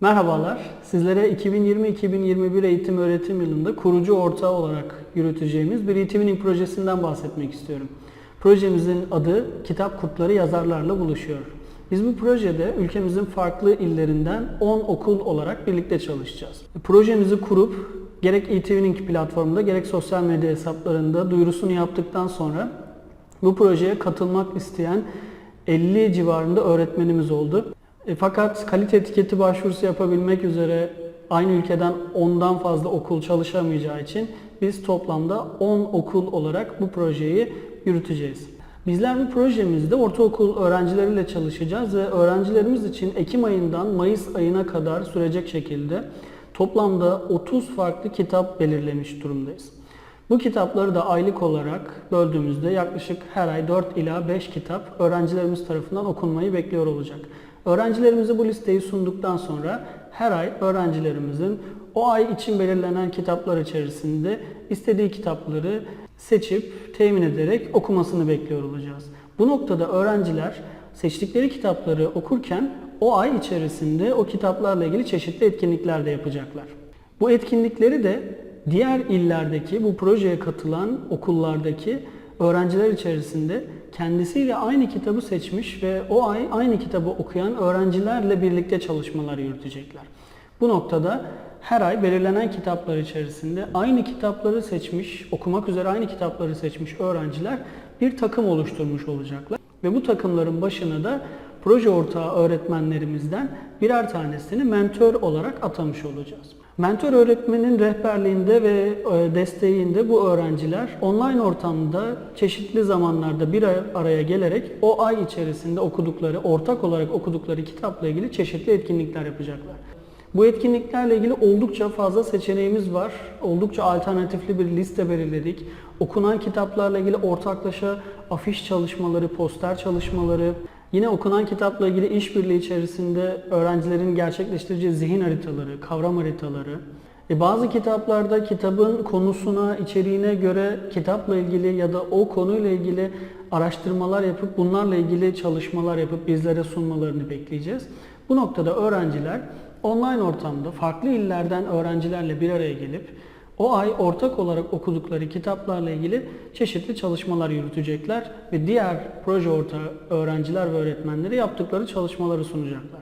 Merhabalar. Sizlere 2020-2021 eğitim öğretim yılında kurucu ortağı olarak yürüteceğimiz bir e-twinning projesinden bahsetmek istiyorum. Projemizin adı Kitap Kurtları Yazarlarla Buluşuyor. Biz bu projede ülkemizin farklı illerinden 10 okul olarak birlikte çalışacağız. Projemizi kurup gerek e-twinning platformunda gerek sosyal medya hesaplarında duyurusunu yaptıktan sonra bu projeye katılmak isteyen 50 civarında öğretmenimiz oldu. E, fakat kalite etiketi başvurusu yapabilmek üzere aynı ülkeden 10'dan fazla okul çalışamayacağı için biz toplamda 10 okul olarak bu projeyi yürüteceğiz. Bizler bu projemizde ortaokul öğrencileriyle çalışacağız ve öğrencilerimiz için Ekim ayından Mayıs ayına kadar sürecek şekilde toplamda 30 farklı kitap belirlemiş durumdayız. Bu kitapları da aylık olarak böldüğümüzde yaklaşık her ay 4 ila 5 kitap öğrencilerimiz tarafından okunmayı bekliyor olacak. Öğrencilerimize bu listeyi sunduktan sonra her ay öğrencilerimizin o ay için belirlenen kitaplar içerisinde istediği kitapları seçip temin ederek okumasını bekliyor olacağız. Bu noktada öğrenciler seçtikleri kitapları okurken o ay içerisinde o kitaplarla ilgili çeşitli etkinlikler de yapacaklar. Bu etkinlikleri de diğer illerdeki bu projeye katılan okullardaki öğrenciler içerisinde kendisiyle aynı kitabı seçmiş ve o ay aynı kitabı okuyan öğrencilerle birlikte çalışmalar yürütecekler. Bu noktada her ay belirlenen kitaplar içerisinde aynı kitapları seçmiş, okumak üzere aynı kitapları seçmiş öğrenciler bir takım oluşturmuş olacaklar. Ve bu takımların başına da proje ortağı öğretmenlerimizden birer tanesini mentor olarak atamış olacağız. Mentor öğretmenin rehberliğinde ve e, desteğinde bu öğrenciler online ortamda çeşitli zamanlarda bir araya gelerek o ay içerisinde okudukları, ortak olarak okudukları kitapla ilgili çeşitli etkinlikler yapacaklar. Bu etkinliklerle ilgili oldukça fazla seçeneğimiz var. Oldukça alternatifli bir liste belirledik. Okunan kitaplarla ilgili ortaklaşa afiş çalışmaları, poster çalışmaları, Yine okunan kitapla ilgili işbirliği içerisinde öğrencilerin gerçekleştireceği zihin haritaları, kavram haritaları, e bazı kitaplarda kitabın konusuna, içeriğine göre kitapla ilgili ya da o konuyla ilgili araştırmalar yapıp bunlarla ilgili çalışmalar yapıp bizlere sunmalarını bekleyeceğiz. Bu noktada öğrenciler online ortamda farklı illerden öğrencilerle bir araya gelip o ay ortak olarak okudukları kitaplarla ilgili çeşitli çalışmalar yürütecekler ve diğer proje ortağı öğrenciler ve öğretmenleri yaptıkları çalışmaları sunacaklar.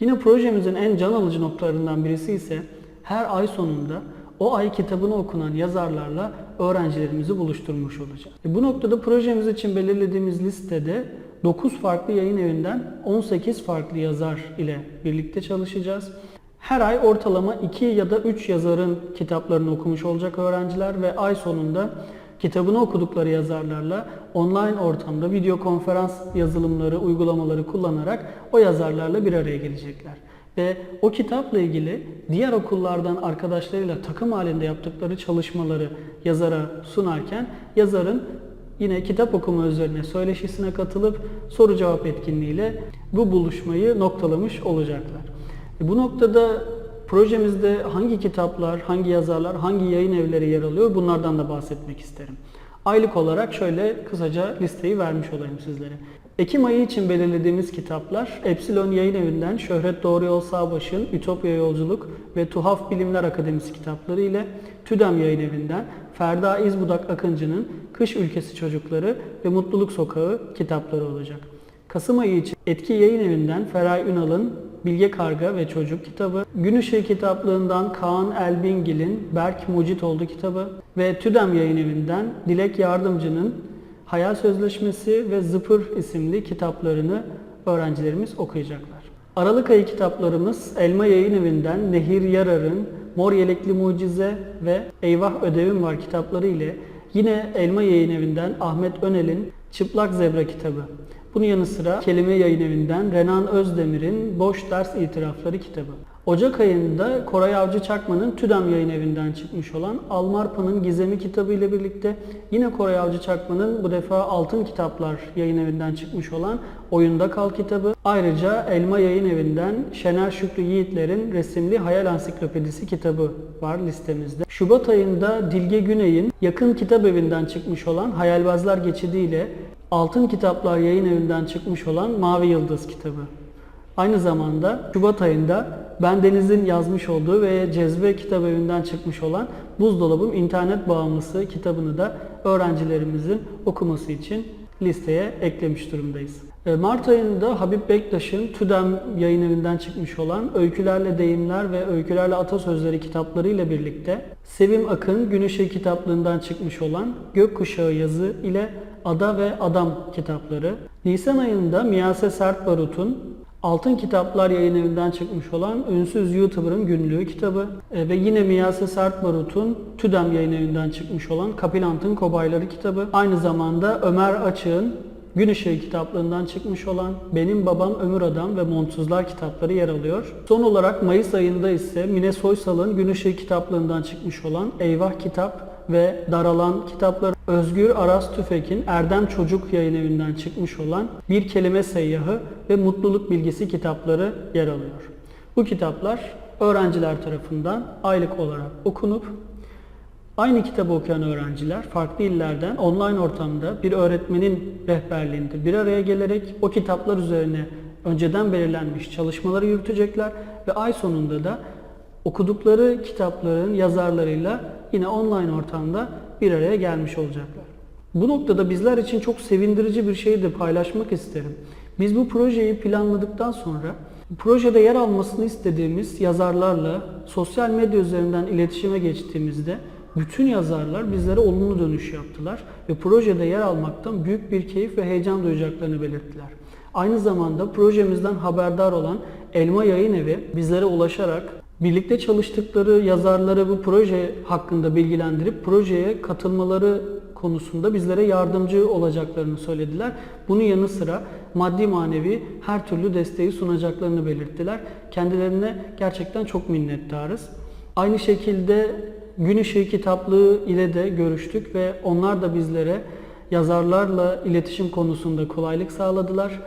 Yine projemizin en can alıcı noktalarından birisi ise her ay sonunda o ay kitabını okunan yazarlarla öğrencilerimizi buluşturmuş olacağız. E bu noktada projemiz için belirlediğimiz listede 9 farklı yayın evinden 18 farklı yazar ile birlikte çalışacağız. Her ay ortalama 2 ya da 3 yazarın kitaplarını okumuş olacak öğrenciler ve ay sonunda kitabını okudukları yazarlarla online ortamda video konferans yazılımları, uygulamaları kullanarak o yazarlarla bir araya gelecekler. Ve o kitapla ilgili diğer okullardan arkadaşlarıyla takım halinde yaptıkları çalışmaları yazara sunarken yazarın yine kitap okuma üzerine söyleşisine katılıp soru cevap etkinliğiyle bu buluşmayı noktalamış olacaklar. E, bu noktada projemizde hangi kitaplar, hangi yazarlar, hangi yayın evleri yer alıyor bunlardan da bahsetmek isterim. Aylık olarak şöyle kısaca listeyi vermiş olayım sizlere. Ekim ayı için belirlediğimiz kitaplar Epsilon Yayın Evi'nden Şöhret Doğru Yol Sağbaş'ın Ütopya Yolculuk ve Tuhaf Bilimler Akademisi kitapları ile TÜDEM Yayın Evi'nden Ferda İzbudak Akıncı'nın Kış Ülkesi Çocukları ve Mutluluk Sokağı kitapları olacak. Kasım ayı için Etki Yayın Evi'nden Feray Ünal'ın Bilge Karga ve Çocuk kitabı, Gün Işığı kitaplığından Kaan Elbingil'in Berk Mucitoğlu kitabı ve Tüdem Yayın Evi'nden Dilek Yardımcı'nın Hayal Sözleşmesi ve Zıpır isimli kitaplarını öğrencilerimiz okuyacaklar. Aralık ayı kitaplarımız Elma Yayın Evi'nden Nehir Yarar'ın Mor Yelekli Mucize ve Eyvah Ödevim Var kitapları ile yine Elma Yayın Evi'nden Ahmet Önel'in Çıplak Zebra kitabı. Bunun yanı sıra Kelime Yayın Evi'nden Renan Özdemir'in Boş Ders İtirafları kitabı. Ocak ayında Koray Avcı Çakman'ın TÜDEM Yayın Evi'nden çıkmış olan Almarpa'nın Gizemi kitabı ile birlikte yine Koray Avcı Çakman'ın bu defa Altın Kitaplar Yayın Evi'nden çıkmış olan Oyunda Kal kitabı. Ayrıca Elma Yayın Evi'nden Şener Şükrü Yiğitler'in resimli Hayal Ansiklopedisi kitabı var listemizde. Şubat ayında Dilge Güney'in Yakın Kitap Evi'nden çıkmış olan Hayalbazlar Geçidi ile Altın Kitaplar Yayın Evi'nden çıkmış olan Mavi Yıldız kitabı. Aynı zamanda Şubat ayında Ben Deniz'in yazmış olduğu ve Cezve Kitap Evi'nden çıkmış olan Buzdolabım İnternet Bağımlısı kitabını da öğrencilerimizin okuması için listeye eklemiş durumdayız. E, Mart ayında Habib Bektaş'ın TÜDEM yayın evinden çıkmış olan Öykülerle Deyimler ve Öykülerle Atasözleri kitapları ile birlikte Sevim Akın Gün Işığı kitaplığından çıkmış olan Gökkuşağı yazı ile Ada ve Adam kitapları. Nisan ayında Miyase Sert Barut'un Altın Kitaplar yayın evinden çıkmış olan Ünsüz YouTuber'ın günlüğü kitabı e, ve yine Miyase Sert Barut'un TÜDEM yayın evinden çıkmış olan Kapilant'ın Kobayları kitabı. Aynı zamanda Ömer Açık'ın Gün Işığı kitaplığından çıkmış olan Benim Babam Ömür Adam ve Montsuzlar kitapları yer alıyor. Son olarak Mayıs ayında ise Mine Soysal'ın Gün Işığı kitaplığından çıkmış olan Eyvah Kitap ve Daralan kitapları Özgür Aras Tüfek'in Erdem Çocuk yayın evinden çıkmış olan Bir Kelime Seyyahı ve Mutluluk Bilgisi kitapları yer alıyor. Bu kitaplar öğrenciler tarafından aylık olarak okunup Aynı kitabı okuyan öğrenciler farklı illerden online ortamda bir öğretmenin rehberliğinde bir araya gelerek o kitaplar üzerine önceden belirlenmiş çalışmaları yürütecekler ve ay sonunda da okudukları kitapların yazarlarıyla yine online ortamda bir araya gelmiş olacaklar. Bu noktada bizler için çok sevindirici bir şeyi de paylaşmak isterim. Biz bu projeyi planladıktan sonra projede yer almasını istediğimiz yazarlarla sosyal medya üzerinden iletişime geçtiğimizde bütün yazarlar bizlere olumlu dönüş yaptılar ve projede yer almaktan büyük bir keyif ve heyecan duyacaklarını belirttiler. Aynı zamanda projemizden haberdar olan Elma Yayın Evi bizlere ulaşarak birlikte çalıştıkları yazarları bu proje hakkında bilgilendirip projeye katılmaları konusunda bizlere yardımcı olacaklarını söylediler. Bunun yanı sıra maddi manevi her türlü desteği sunacaklarını belirttiler. Kendilerine gerçekten çok minnettarız. Aynı şekilde Gün Işığı kitaplığı ile de görüştük ve onlar da bizlere yazarlarla iletişim konusunda kolaylık sağladılar.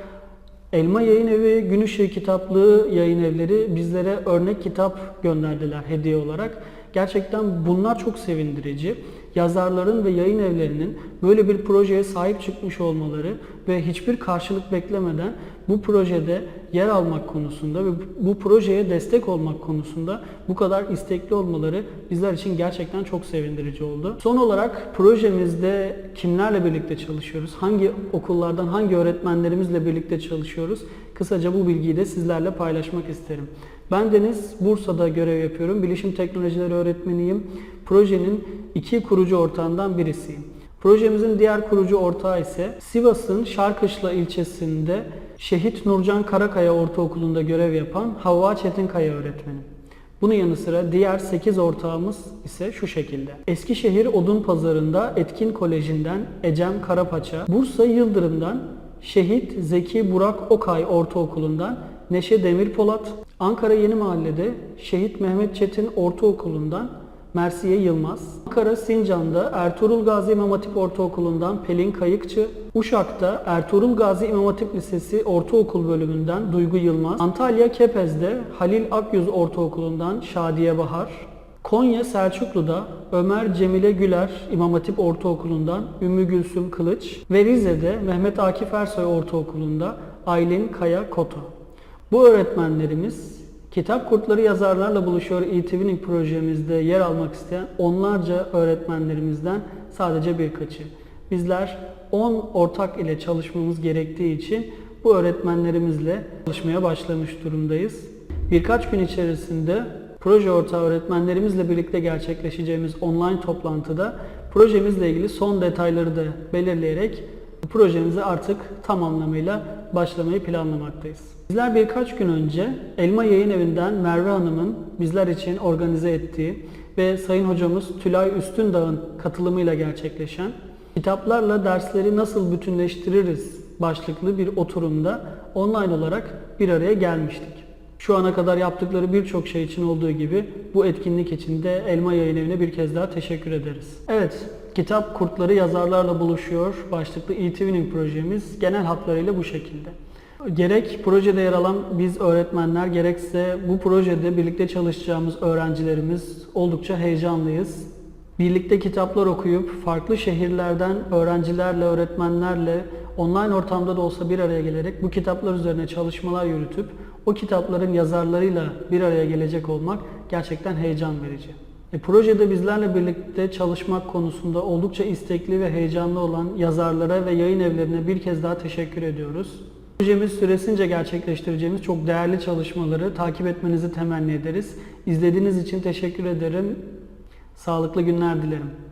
Elma Yayın Evi, Gün Işığı kitaplığı yayın evleri bizlere örnek kitap gönderdiler hediye olarak. Gerçekten bunlar çok sevindirici. Yazarların ve yayın evlerinin böyle bir projeye sahip çıkmış olmaları ve hiçbir karşılık beklemeden bu projede yer almak konusunda ve bu projeye destek olmak konusunda bu kadar istekli olmaları bizler için gerçekten çok sevindirici oldu. Son olarak projemizde kimlerle birlikte çalışıyoruz? Hangi okullardan, hangi öğretmenlerimizle birlikte çalışıyoruz? Kısaca bu bilgiyi de sizlerle paylaşmak isterim. Ben Deniz, Bursa'da görev yapıyorum. Bilişim teknolojileri öğretmeniyim. Projenin iki kurucu ortağından birisiyim. Projemizin diğer kurucu ortağı ise Sivas'ın Şarkışla ilçesinde Şehit Nurcan Karakaya Ortaokulu'nda görev yapan Havva Çetinkaya öğretmenim. Bunun yanı sıra diğer 8 ortağımız ise şu şekilde. Eskişehir Odun Pazarı'nda Etkin Koleji'nden Ecem Karapaça, Bursa Yıldırım'dan Şehit Zeki Burak Okay Ortaokulu'ndan Neşe Demirpolat, Ankara Yeni Mahalle'de Şehit Mehmet Çetin Ortaokulu'ndan Mersiye Yılmaz, Ankara Sincan'da Ertuğrul Gazi İmam Hatip Ortaokulu'ndan Pelin Kayıkçı, Uşak'ta Ertuğrul Gazi İmam Hatip Lisesi Ortaokul bölümünden Duygu Yılmaz, Antalya Kepez'de Halil Akyüz Ortaokulu'ndan Şadiye Bahar, Konya Selçuklu'da Ömer Cemile Güler İmam Hatip Ortaokulu'ndan Ümmü Gülsüm Kılıç ve Rize'de Mehmet Akif Ersoy Ortaokulu'nda Aylin Kaya Koto. Bu öğretmenlerimiz Kitap Kurtları Yazarlarla Buluşuyor e-Twinning projemizde yer almak isteyen onlarca öğretmenlerimizden sadece birkaçı. Bizler 10 ortak ile çalışmamız gerektiği için bu öğretmenlerimizle çalışmaya başlamış durumdayız. Birkaç gün içerisinde proje ortağı öğretmenlerimizle birlikte gerçekleşeceğimiz online toplantıda projemizle ilgili son detayları da belirleyerek projemize artık tam anlamıyla başlamayı planlamaktayız. Bizler birkaç gün önce Elma Yayın Evi'nden Merve Hanım'ın bizler için organize ettiği ve Sayın Hocamız Tülay Üstündağ'ın katılımıyla gerçekleşen Kitaplarla dersleri nasıl bütünleştiririz başlıklı bir oturumda online olarak bir araya gelmiştik. Şu ana kadar yaptıkları birçok şey için olduğu gibi bu etkinlik için de Elma Yayın Evi'ne bir kez daha teşekkür ederiz. Evet, Kitap Kurtları Yazarlarla Buluşuyor başlıklı e-twinning projemiz genel hatlarıyla bu şekilde. Gerek projede yer alan biz öğretmenler gerekse bu projede birlikte çalışacağımız öğrencilerimiz oldukça heyecanlıyız. Birlikte kitaplar okuyup farklı şehirlerden öğrencilerle, öğretmenlerle online ortamda da olsa bir araya gelerek bu kitaplar üzerine çalışmalar yürütüp o kitapların yazarlarıyla bir araya gelecek olmak gerçekten heyecan verici. E, projede bizlerle birlikte çalışmak konusunda oldukça istekli ve heyecanlı olan yazarlara ve yayın evlerine bir kez daha teşekkür ediyoruz. Projemiz süresince gerçekleştireceğimiz çok değerli çalışmaları takip etmenizi temenni ederiz. İzlediğiniz için teşekkür ederim. Sağlıklı günler dilerim.